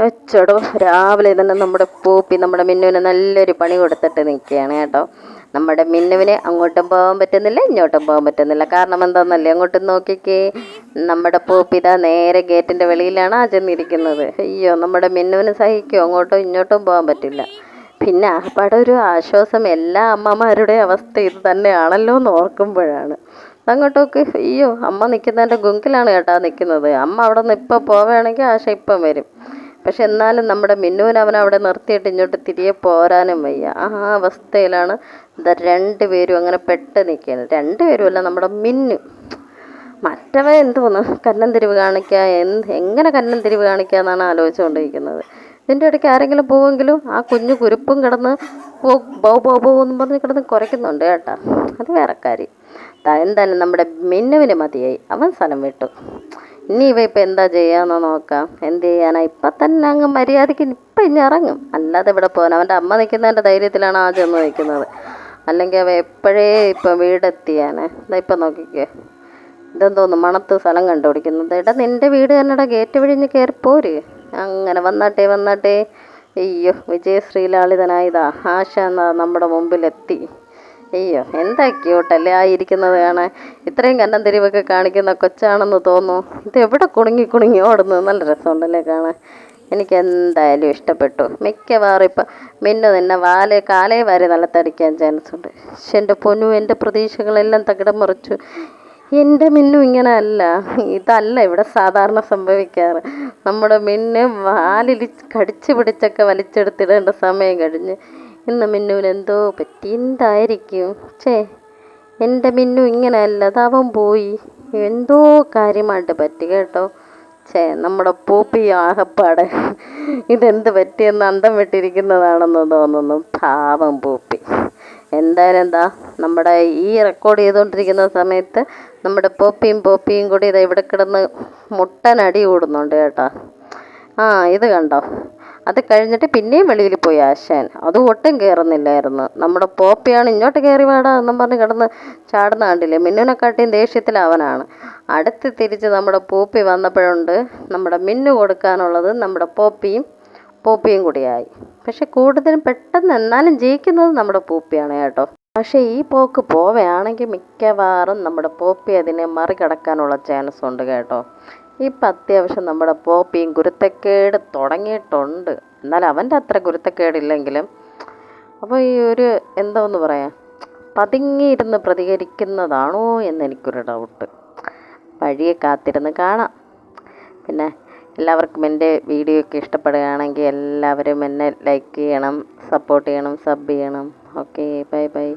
അച്ചടോ രാവിലെ തന്നെ നമ്മുടെ പൂപ്പി നമ്മുടെ മിന്നുവിന് നല്ലൊരു പണി കൊടുത്തിട്ട് നിൽക്കുകയാണ് കേട്ടോ. നമ്മുടെ മിന്നുവിന് അങ്ങോട്ടും പോകാൻ പറ്റുന്നില്ല ഇങ്ങോട്ടും പോകാൻ പറ്റുന്നില്ല. കാരണം എന്താണെന്നല്ലേ അങ്ങോട്ടും നോക്കിക്കേ. നമ്മുടെ പോപ്പി ഇതാ നേരെ ഗേറ്റിന്റെ വെളിയിലാണ് ആ ചെന്നിരിക്കുന്നത്. അയ്യോ നമ്മുടെ മിന്നുവിന് സഹിക്കുമോ അങ്ങോട്ടും ഇങ്ങോട്ടും പോകാൻ പറ്റില്ല. പിന്നെ ആകപ്പാടെ ഒരു ആശ്വാസം എല്ലാ അമ്മമാരുടെ അവസ്ഥ ഇത് തന്നെയാണല്ലോ എന്ന് ഓർക്കുമ്പോഴാണ്. അങ്ങോട്ടൊക്കെ അയ്യോ അമ്മ നിൽക്കുന്നതിന്റെ ഗുങ്കിലാണ് കേട്ടോ നിൽക്കുന്നത്. അമ്മ അവിടെ നിന്ന് ഇപ്പം പോവുകയാണെങ്കിൽ ആശ ഇപ്പം വരും. പക്ഷെ എന്നാലും നമ്മുടെ മിന്നുവിന് അവൻ അവിടെ നിർത്തിയിട്ട് ഇങ്ങോട്ട് തിരികെ പോരാനും വയ്യ. ആ അവസ്ഥയിലാണ് രണ്ടുപേരും അങ്ങനെ പെട്ട് നിൽക്കുന്നത്. രണ്ടുപേരും അല്ല നമ്മുടെ മിന്നു. മറ്റവൻ എന്തോന്ന്? കന്നം തിരിവ് കാണിക്കുക എന്ത് എങ്ങനെ കന്നം തിരിവ് കാണിക്കുക എന്നാണ് ആലോചിച്ചുകൊണ്ടിരിക്കുന്നത്. ഇതിന്റെ ഇടയ്ക്ക് ആരെങ്കിലും പോവെങ്കിലും ആ കുഞ്ഞു കുരുപ്പും കിടന്ന് പോ ബോ ബോ ബൗ എന്ന് പറഞ്ഞ് കിടന്ന് കുറയ്ക്കുന്നുണ്ട് കേട്ടോ. അത് വേറെ കാര്യം. എന്തായാലും നമ്മുടെ മിന്നുവിന് മതിയായി. അവൻ സ്ഥലം വിട്ടു. ഇനി ഇവ ഇപ്പം എന്താ ചെയ്യാന്ന് നോക്കാം. എന്ത് ചെയ്യാനാ? ഇപ്പം തന്നെ അങ്ങ് മര്യാദയ്ക്ക് ഇപ്പം ഇനി ഇറങ്ങും. അല്ലാതെ ഇവിടെ പോകാൻ അവന്റെ അമ്മ നിൽക്കുന്നതിന്റെ ധൈര്യത്തിലാണ് ആ ചെന്ന് നിൽക്കുന്നത് അല്ലെങ്കിൽ അവ എപ്പോഴേ ഇപ്പം വീടെത്തിയാനെ? ഇതാ ഇപ്പം നോക്കിക്കേ. ഇതെന്തോന്ന് മണത്ത് സ്ഥലം കണ്ടുപിടിക്കുന്നത്. എടാ നിന്റെ വീട് തന്നെടാ ഗേറ്റ് വഴിഞ്ഞ് കയറി പോര്. അങ്ങനെ വന്നാട്ടെ വന്നാട്ടെ. അയ്യോ വിജയശ്രീലാളിതനായതാ. ആശ എന്നാ നമ്മുടെ മുമ്പിലെത്തി. അയ്യോ എന്താ ക്യൂട്ടല്ലേ ആ ഇരിക്കുന്നത് കാണാൻ. ഇത്രയും കന്നം തിരിവൊക്കെ കാണിക്കുന്ന കൊച്ചാണെന്ന് തോന്നുന്നു. ഇത് എവിടെ കുണുങ്ങി കുണുങ്ങി ഓടുന്നു നല്ല രസമുണ്ടല്ലേ കാണാൻ. എനിക്ക് എന്തായാലും ഇഷ്ടപ്പെട്ടു. മിക്കവാറും ഇപ്പം മിന്നു നിന്നെ വാലേ കാലേ വാരി നല്ല തടിക്കാൻ ചാൻസ് ഉണ്ട്. പക്ഷെ എന്റെ പൊന്നു എന്റെ പ്രതീക്ഷകളെല്ലാം തകിടം മറിച്ചു. എന്റെ മിന്നു ഇങ്ങനെ അല്ല. ഇതല്ല ഇവിടെ സാധാരണ സംഭവിക്കാറ്. നമ്മുടെ മിന്നു വാലിൽ കടിച്ചു പിടിച്ചൊക്കെ വലിച്ചെടുത്തിടേണ്ട സമയം കഴിഞ്ഞ്. ഇന്ന് മിന്നുവിന് എന്തോ പറ്റി? എന്തായിരിക്കും? ചേ എന്റെ മിന്നു ഇങ്ങനെ അല്ല അതവൻ പോയി. എന്തോ കാര്യമായിട്ട് പറ്റി കേട്ടോ. ചേ നമ്മുടെ പൂപ്പി ആകപ്പാടെ ഇതെന്ത് പറ്റിയെന്ന് അന്തം വിട്ടിരിക്കുന്നതാണെന്ന് തോന്നുന്നു. പാവം പൂപ്പി. എന്തായാലും എന്താ നമ്മുടെ ഈ റെക്കോർഡ് ചെയ്തുകൊണ്ടിരിക്കുന്ന സമയത്ത് നമ്മുടെ പോപ്പിയും പോപ്പിയും കൂടി ഇതാ ഇവിടെ കിടന്ന് മുട്ടനടി കൂടുന്നുണ്ട് കേട്ടോ. ആ ഇത് കണ്ടോ? അത് കഴിഞ്ഞിട്ട് പിന്നെയും വെളിയിൽ പോയി ആശാൻ. അത് ഒട്ടും കയറുന്നില്ലായിരുന്നു നമ്മുടെ പോപ്പിയാണ് ഇങ്ങോട്ട് കയറി വേടാ എന്നും പറഞ്ഞ് കിടന്ന് ചാടുന്ന കണ്ടില്ലേ? മിന്നുനെക്കാട്ടിയും ദേഷ്യത്തിൽ അവനാണ്. അടുത്ത് തിരിച്ച് നമ്മുടെ പോപ്പി വന്നപ്പോഴുണ്ട് നമ്മുടെ മിന്നു കൊടുക്കാനുള്ളത് നമ്മുടെ പോപ്പിയും പോപ്പിയും കൂടിയായി. പക്ഷെ കൂടുതലും പെട്ടെന്ന് എന്നാലും ജയിക്കുന്നത് നമ്മുടെ പൂപ്പിയാണ് കേട്ടോ. പക്ഷേ ഈ പോക്ക് പോവുകയാണെങ്കിൽ മിക്കവാറും നമ്മുടെ പോപ്പി അതിനെ മറികടക്കാനുള്ള ചാൻസ് ഉണ്ട് കേട്ടോ. ഇപ്പം അത്യാവശ്യം നമ്മുടെ പോപ്പിയും ഗുരുത്തക്കേട് തുടങ്ങിയിട്ടുണ്ട്. എന്നാൽ അവന്റെ അത്ര ഗുരുത്തക്കേടില്ലെങ്കിലും അപ്പോൾ ഈ ഒരു എന്തോന്ന് പറയാം പതുങ്ങിയിരുന്ന് പ്രതികരിക്കുന്നതാണോ എന്നെനിക്കൊരു ഡൗട്ട് വഴിയെ കാത്തിരുന്ന് കാണാം. പിന്നെ എല്ലാവർക്കും എന്റെ വീഡിയോ ഒക്കെ ഇഷ്ടപ്പെടുകയാണെങ്കിൽ എല്ലാവരും എന്നെ ലൈക്ക് ചെയ്യണം സപ്പോർട്ട് ചെയ്യണം സബ് ചെയ്യണം. Okay bye bye